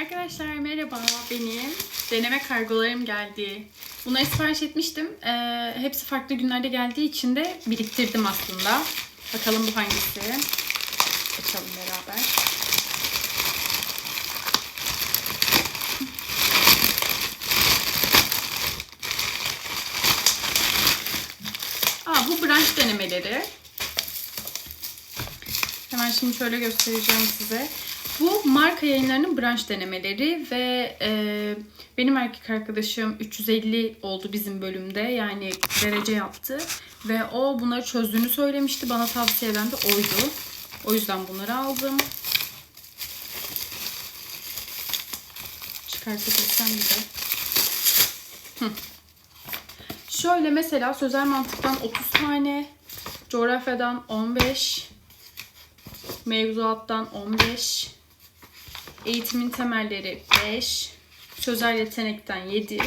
Arkadaşlar merhaba benim deneme kargolarım geldi. Bunları sipariş etmiştim. Ee, hepsi farklı günlerde geldiği için de biriktirdim aslında. Bakalım bu hangisi. Açalım beraber. Aa, bu branş denemeleri. Hemen şimdi şöyle göstereceğim size. Marka yayınlarının branş denemeleri ve e, benim erkek arkadaşım 350 oldu bizim bölümde. Yani derece yaptı. Ve o bunları çözdüğünü söylemişti. Bana tavsiye eden de oydu. O yüzden bunları aldım. Çıkartabilirsem bir de. Hı. Şöyle mesela sözel mantıktan 30 tane, coğrafyadan 15, mevzuattan 15, eğitimin temelleri 5, sözel yetenekten 7,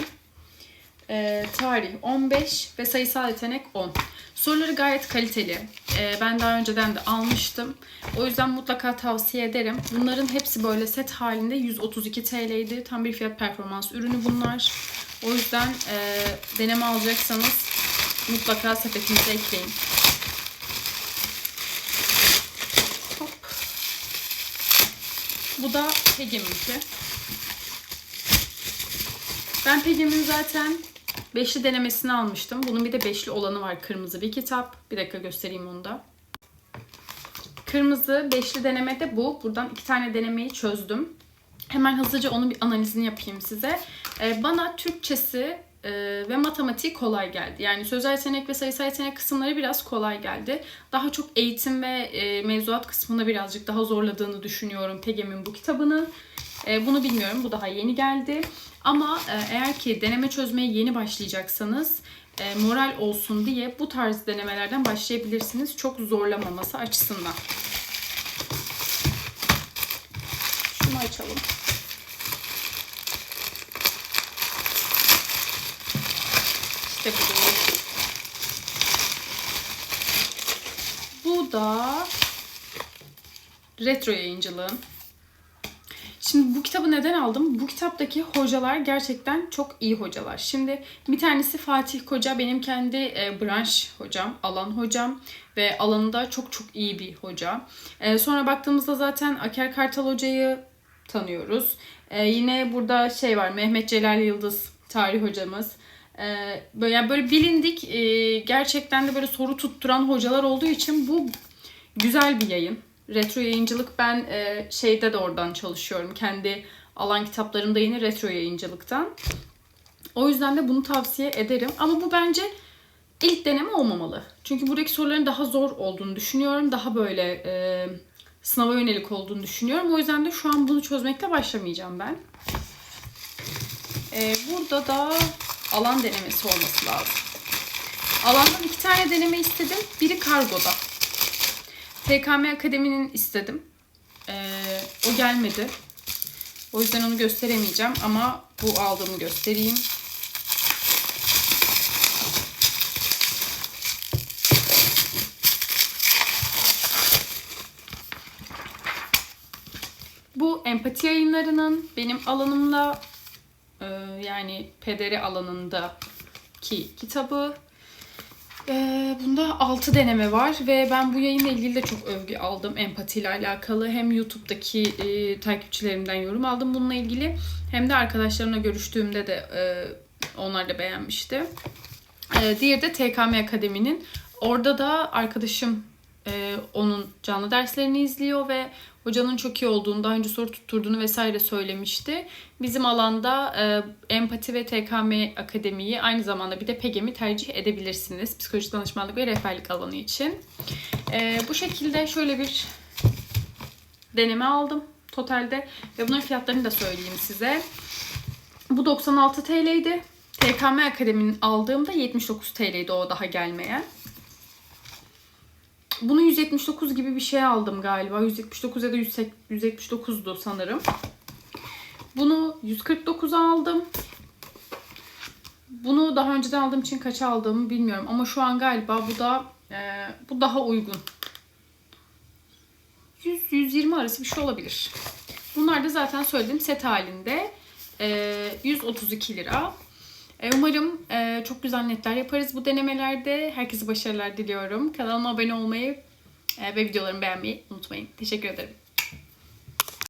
e, tarih 15 ve sayısal yetenek 10. Soruları gayet kaliteli. E, ben daha önceden de almıştım. O yüzden mutlaka tavsiye ederim. Bunların hepsi böyle set halinde 132 TL'ydi. Tam bir fiyat performans ürünü bunlar. O yüzden e, deneme alacaksanız mutlaka sepetinize ekleyin. Bu da Pegem'inki. Ben Pegem'in zaten beşli denemesini almıştım. Bunun bir de beşli olanı var. Kırmızı bir kitap. Bir dakika göstereyim onu da. Kırmızı beşli deneme de bu. Buradan iki tane denemeyi çözdüm. Hemen hızlıca onun bir analizini yapayım size. Ee, bana Türkçesi e, ve matematiği kolay geldi. Yani sözel yetenek ve sayısal yetenek kısımları biraz kolay geldi. Daha çok eğitim ve e, mevzuat kısmında birazcık daha zorladığını düşünüyorum Pegem'in bu kitabını. E, bunu bilmiyorum. Bu daha yeni geldi. Ama e, eğer ki deneme çözmeye yeni başlayacaksanız e, moral olsun diye bu tarz denemelerden başlayabilirsiniz. Çok zorlamaması açısından. Şunu açalım. İşte bu. Da retro yayıncılığın. Şimdi bu kitabı neden aldım? Bu kitaptaki hocalar gerçekten çok iyi hocalar. Şimdi bir tanesi Fatih Koca benim kendi e, branş hocam, alan hocam ve alanında çok çok iyi bir hoca. E, sonra baktığımızda zaten Aker Kartal hocayı tanıyoruz. E, yine burada şey var Mehmet Celal Yıldız tarih hocamız. E, böyle, yani böyle bilindik e, gerçekten de böyle soru tutturan hocalar olduğu için bu güzel bir yayın. Retro yayıncılık ben e, şeyde de oradan çalışıyorum. Kendi alan kitaplarımda yine retro yayıncılıktan. O yüzden de bunu tavsiye ederim. Ama bu bence ilk deneme olmamalı. Çünkü buradaki soruların daha zor olduğunu düşünüyorum. Daha böyle e, sınava yönelik olduğunu düşünüyorum. O yüzden de şu an bunu çözmekle başlamayacağım ben. E, burada da alan denemesi olması lazım. Alandan iki tane deneme istedim. Biri kargoda. TKM Akademi'nin istedim. Ee, o gelmedi. O yüzden onu gösteremeyeceğim ama bu aldığımı göstereyim. Bu empati yayınlarının benim alanımla e, yani pederi alanındaki kitabı. Ee, bunda 6 deneme var ve ben bu yayınla ilgili de çok övgü aldım empatiyle alakalı. Hem YouTube'daki e, takipçilerimden yorum aldım bununla ilgili hem de arkadaşlarımla görüştüğümde de e, onlar da beğenmişti. E, diğeri de TKM Akademi'nin. Orada da arkadaşım e, onun canlı derslerini izliyor ve hocanın çok iyi olduğunu, daha önce soru tutturduğunu vesaire söylemişti. Bizim alanda e, empati ve TKM akademiyi aynı zamanda bir de PEGEM'i tercih edebilirsiniz. Psikolojik danışmanlık ve rehberlik alanı için. E, bu şekilde şöyle bir deneme aldım totalde ve bunların fiyatlarını da söyleyeyim size. Bu 96 TL'ydi. TKM Akademi'nin aldığımda 79 TL'ydi o daha gelmeyen. Bunu 179 gibi bir şey aldım galiba. 179 ya da 179'du sanırım. Bunu 149 aldım. Bunu daha önceden aldığım için kaç aldığımı bilmiyorum. Ama şu an galiba bu da e, bu daha uygun. 100-120 arası bir şey olabilir. Bunlar da zaten söylediğim set halinde. Ee, 132 lira. Ee, umarım e, çok güzel netler yaparız bu denemelerde. Herkese başarılar diliyorum. Kanalıma abone olmayı e, ve videolarımı beğenmeyi unutmayın. Teşekkür ederim.